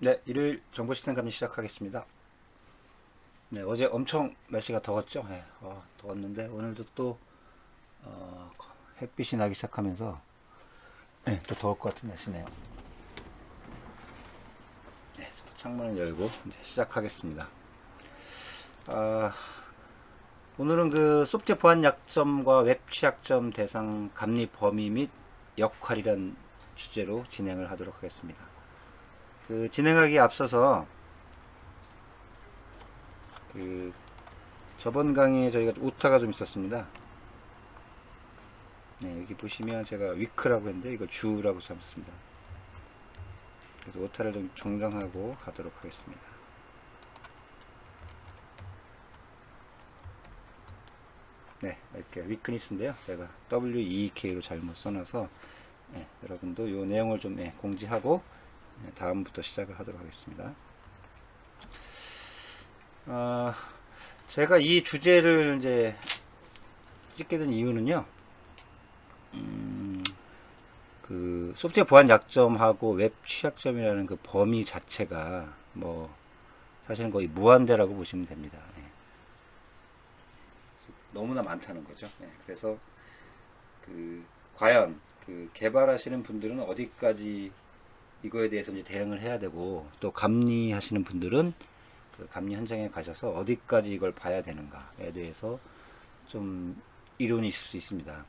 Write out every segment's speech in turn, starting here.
네, 일요일 정보 시스템 감리 시작하겠습니다. 네, 어제 엄청 날씨가 더웠죠. 네, 어, 더웠는데 오늘도 또 어, 햇빛이 나기 시작하면서 네, 또 더울 것 같은 날씨네요. 네, 창문을 열고 시작하겠습니다. 아, 오늘은 그 소프트웨어 보안 약점과 웹 취약점 대상 감리 범위 및 역할이란 주제로 진행을 하도록 하겠습니다. 그 진행하기에 앞서서 그 저번 강의에 저희가 오타가 좀 있었습니다. 네, 여기 보시면 제가 위크라고 했는데 이거 주라고 썼습니다. 그래서 오타를 좀 정정하고 가도록 하겠습니다. 네, 이렇게 위크니스인데요. 제가 WEK로 잘못 써놔서 네, 여러분도 이 내용을 좀 네, 공지하고 네, 다음부터 시작을 하도록 하겠습니다. 어, 제가 이 주제를 이제 찍게 된 이유는요. 음, 그 소프트웨어 보안 약점하고 웹 취약점이라는 그 범위 자체가 뭐 사실은 거의 무한대라고 보시면 됩니다. 예. 너무나 많다는 거죠. 예, 그래서 그 과연 그 개발하시는 분들은 어디까지 이거에 대해서 이제 대응을 해야 되고 또 감리하시는 분들은 그 감리 현장에 가셔서 어디까지 이걸 봐야 되는가에 대해서 좀 이론이 있을 수 있습니다.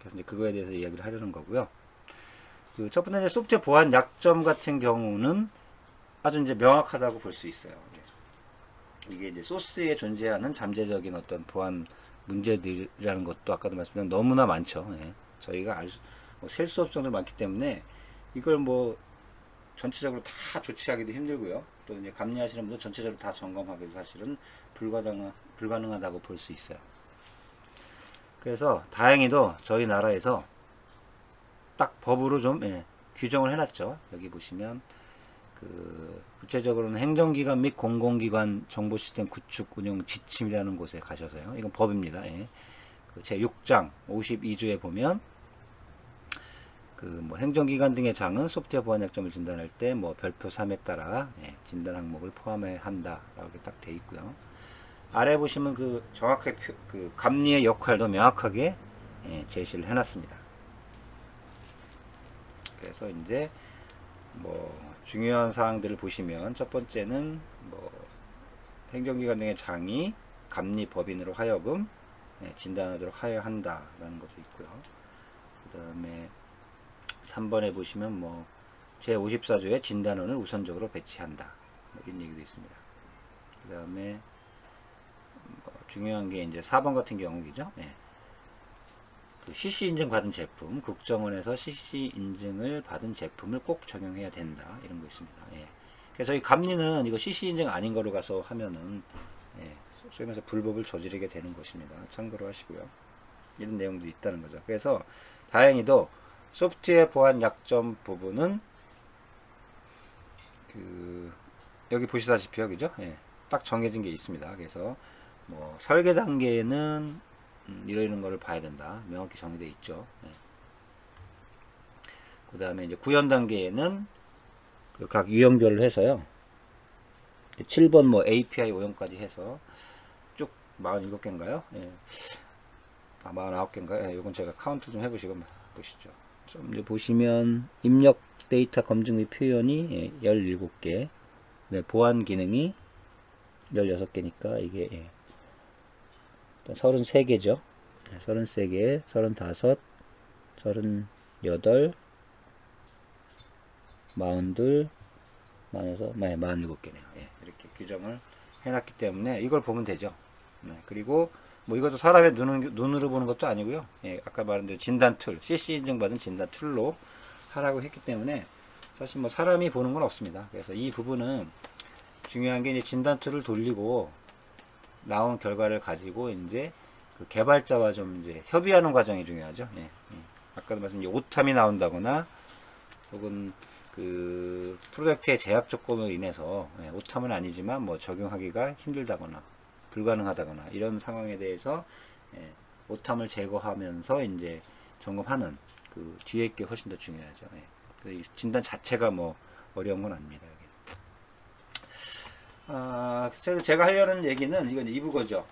그래서 이제 그거에 대해서 이야기를 하려는 거고요. 그 첫 번째 소프트웨어 보안 약점 같은 경우는 아주 이제 명확하다고 볼 수 있어요. 예. 이게 이제 소스에 존재하는 잠재적인 어떤 보안 문제들이라는 것도 아까도 말씀드린 너무나 많죠. 예. 저희가 알셀 수 없을 정도로 많기 때문에 이걸 뭐 전체적으로 다 조치하기도 힘들고요. 또 이제 감리하시는 분들 전체적으로 다 점검하기도 사실은 불가능, 불가능하다고 볼 수 있어요. 그래서 다행히도 저희 나라에서 딱 법으로 좀 예, 규정을 해놨죠. 여기 보시면 그 구체적으로는 행정기관 및 공공기관 정보시스템 구축 운영 지침이라는 곳에 가셔서요. 이건 법입니다. 예. 그 제 6장 52조에 보면 그 뭐 행정기관 등의 장은 소프트웨어 보안 약점을 진단할 때 뭐 별표 3에 따라 예, 진단 항목을 포함해야 한다라고 딱 돼 있고요. 아래 보시면 그 정확하게 표, 그 감리의 역할도 명확하게 예, 제시를 해놨습니다. 그래서 이제 뭐 중요한 사항들을 보시면 첫 번째는 뭐 행정기관 등의 장이 감리 법인으로 하여금 예, 진단하도록 하여야 한다라는 것도 있고요. 그 다음에 3번에 보시면 뭐 제54조의 진단원을 우선적으로 배치한다. 뭐 이런 얘기도 있습니다. 그 다음에 뭐 중요한 게 이제 4번 같은 경우이죠. 예. 그 CC 인증 받은 제품, 국정원에서 CC 인증을 받은 제품을 꼭 적용해야 된다. 이런 거 있습니다. 예. 그래서 저희 감리는 이거 CC 인증 아닌 거로 가서 하면은 예, 소위 말해서 불법을 저지르게 되는 것입니다. 참고로 하시고요. 이런 내용도 있다는 거죠. 그래서 다행히도 소프트웨어 보안 약점 부분은 그 여기 보시다시피 그죠? 예, 딱 정해진 게 있습니다. 그래서 뭐 설계 단계에는 음, 이런 거를 봐야 된다. 명확히 정의되어 있죠. 예. 그 다음에 이제 구현 단계에는 그 각 유형별로 해서요. 7번 뭐 API 오형까지 해서 쭉 47개인가요? 예. 아, 49개인가요? 예, 이건 제가 카운트 좀 해보시고 보시죠. 좀 이제 보시면 입력 데이터 검증 및 표현이 예, 17개, 네, 보안 기능이 16개니까 이게 예, 33개죠. 33개, 35, 38, 42, 46, 47개네요. 예, 이렇게 규정을 해놨기 때문에 이걸 보면 되죠. 네, 그리고 뭐 이것도 사람의 눈은, 눈으로 보는 것도 아니고요. 예, 아까 말한 대로 진단 툴, CC 인증받은 진단 툴로 하라고 했기 때문에 사실 뭐 사람이 보는 건 없습니다. 그래서 이 부분은 중요한 게 이제 진단 툴을 돌리고 나온 결과를 가지고 이제 그 개발자와 좀 이제 협의하는 과정이 중요하죠. 예, 예. 아까도 말씀드린 오탐이 나온다거나 혹은 그 프로젝트의 제약 조건으로 인해서 예, 오탐은 아니지만 뭐 적용하기가 힘들다거나 불가능하다거나 이런 상황에 대해서 예, 오탐을 제거하면서 이제 점검하는 그 뒤에 게 훨씬 더 중요하죠. 예. 그 진단 자체가 뭐 어려운 건 아닙니다. 아, 제가 하려는 얘기는 이건 2부 거죠.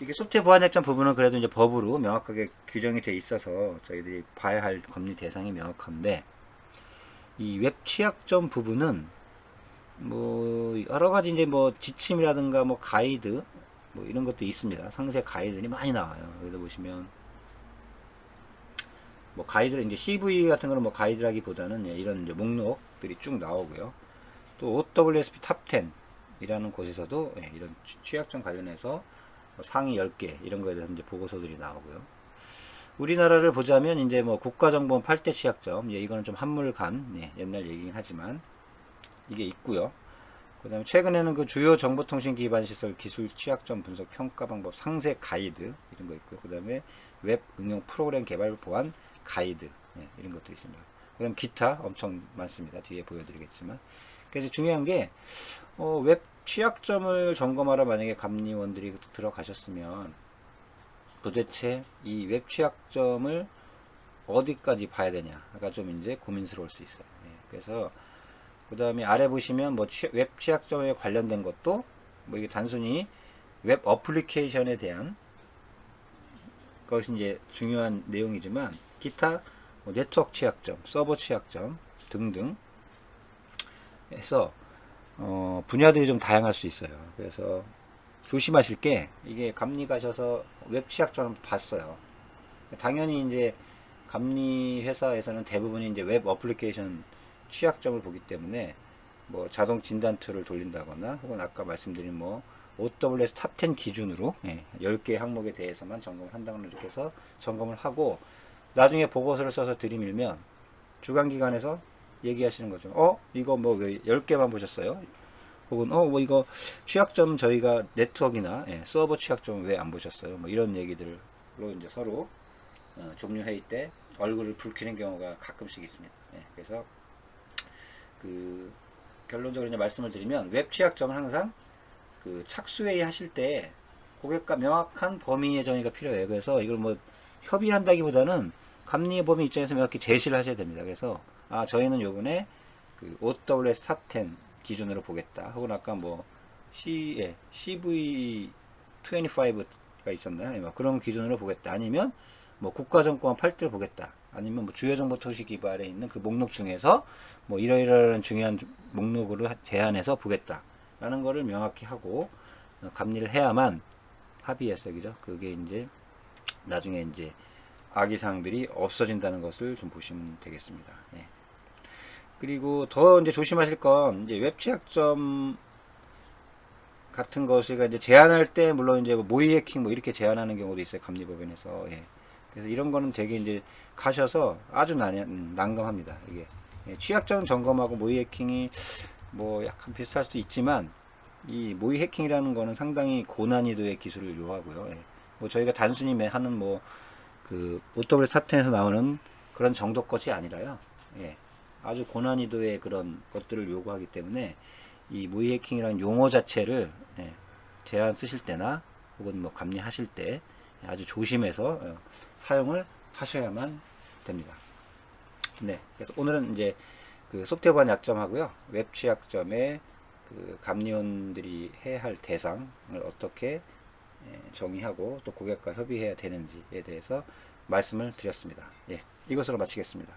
이게 소프트웨어 보안 약점 부분은 그래도 이제 법으로 명확하게 규정이 돼 있어서 저희들이 봐야 할 법리 대상이 명확한데 이 웹 취약점 부분은 뭐 여러 가지 이제 뭐 지침이라든가 뭐 가이드 뭐 이런 것도 있습니다. 상세 가이드들이 많이 나와요. 여기도 보시면 뭐 가이드 이제 CV 같은 거는 뭐 가이드라기보다는 예, 이런 이제 목록들이 쭉 나오고요. 또 OWSP 탑 10이라는 곳에서도 예, 이런 취- 취약점 관련해서 뭐 상위 10개 이런 거에 대해서 이제 보고서들이 나오고요. 우리나라를 보자면 이제 뭐 국가정보원 8대 취약점, 예, 이거는 좀 한물간 예, 옛날 얘기긴 하지만 이게 있고요. 그다음에 최근에는 그 주요 정보통신 기반 시설 기술 취약점 분석 평가 방법 상세 가이드 이런 거 있고요. 그다음에 웹 응용 프로그램 개발 보안 가이드 예, 이런 것도 있습니다. 그다음 기타 엄청 많습니다. 뒤에 보여드리겠지만 그래서 중요한 게 어, 웹 취약점을 점검하러 만약에 감리원들이 들어가셨으면 도대체 이 웹 취약점을 어디까지 봐야 되냐가 좀 이제 고민스러울 수 있어요. 예, 그래서 그 다음에 아래 보시면 뭐 취- 웹 취약점에 관련된 것도 뭐 이게 단순히 웹 어플리케이션에 대한 것이 이제 중요한 내용이지만 기타 뭐 네트워크 취약점, 서버 취약점 등등 해서 어, 분야들이 좀 다양할 수 있어요. 그래서 조심하실 게 이게 감리 가셔서 웹 취약점 봤어요. 당연히 이제 감리 회사에서는 대부분이 이제 웹 어플리케이션 취약점을 보기 때문에 뭐 자동 진단 툴을 돌린다거나 혹은 아까 말씀드린 뭐 OWS 탑10 기준으로 예, 10개 항목에 대해서만 점검을 한다거나 이렇게 해서 점검을 하고 나중에 보고서를 써서 들이밀면 주간기관에서 얘기하시는 거죠. 어? 이거 뭐 왜 10개만 보셨어요? 혹은 어 뭐 이거 취약점 저희가 네트워크나 예, 서버 취약점 왜 안 보셨어요? 뭐 이런 얘기들로 이제 서로 어, 종료 회의 때 얼굴을 붉히는 경우가 가끔씩 있습니다. 예, 그래서 그 결론적으로 이제 말씀을 드리면 웹 취약점은 항상 그 착수회의 하실 때 고객과 명확한 범위의 정의가 필요해요. 그래서 이걸 뭐 협의한다기보다는 감리의 범위 입장에서 명확히 제시를 하셔야 됩니다. 그래서 아 저희는 요번에 그 OWS 탑10 기준으로 보겠다. 혹은 아까 뭐 C, 예, CV25가 있었나요? 뭐 그런 기준으로 보겠다. 아니면 뭐 국가정보원 8대를 보겠다. 아니면 뭐 주요 정보통신 기반에 있는 그 목록 중에서 뭐 이러이러한 중요한 목록으로 하- 제한해서 보겠다. 라는 거를 명확히 하고 어, 감리를 해야만 합의해서 그죠? 그게 이제 나중에 이제 악의사항들이 없어진다는 것을 좀 보시면 되겠습니다. 예. 그리고 더 이제 조심하실 건 이제 웹 취약점 같은 것을 이제 제한할 때 물론 이제 뭐 모의 해킹 뭐 이렇게 제한하는 경우도 있어요 감리법원에서 예. 그래서 이런 거는 되게 이제 가셔서 아주 난, 음, 난감합니다 이게 예, 취약점 점검하고 모의 해킹이 뭐 약간 비슷할 수도 있지만 이 모의 해킹이라는 거는 상당히 고난이도의 기술을 요하고요 예. 뭐 저희가 단순히 매- 하는 뭐그 OWS 탑10에서 나오는 그런 정도 것이 아니라요 예. 아주 고난이도의 그런 것들을 요구하기 때문에 이 모의 해킹이라는 용어 자체를 예, 제한 쓰실 때나 혹은 뭐 감리하실 때 아주 조심해서 어, 사용을 하셔야만 됩니다. 네, 그래서 오늘은 이제 그 소프트웨어 보안 약점하고요, 웹 취약점의 그 감리원들이 해야 할 대상을 어떻게 예, 정의하고 또 고객과 협의해야 되는지에 대해서 말씀을 드렸습니다. 예, 이것으로 마치겠습니다.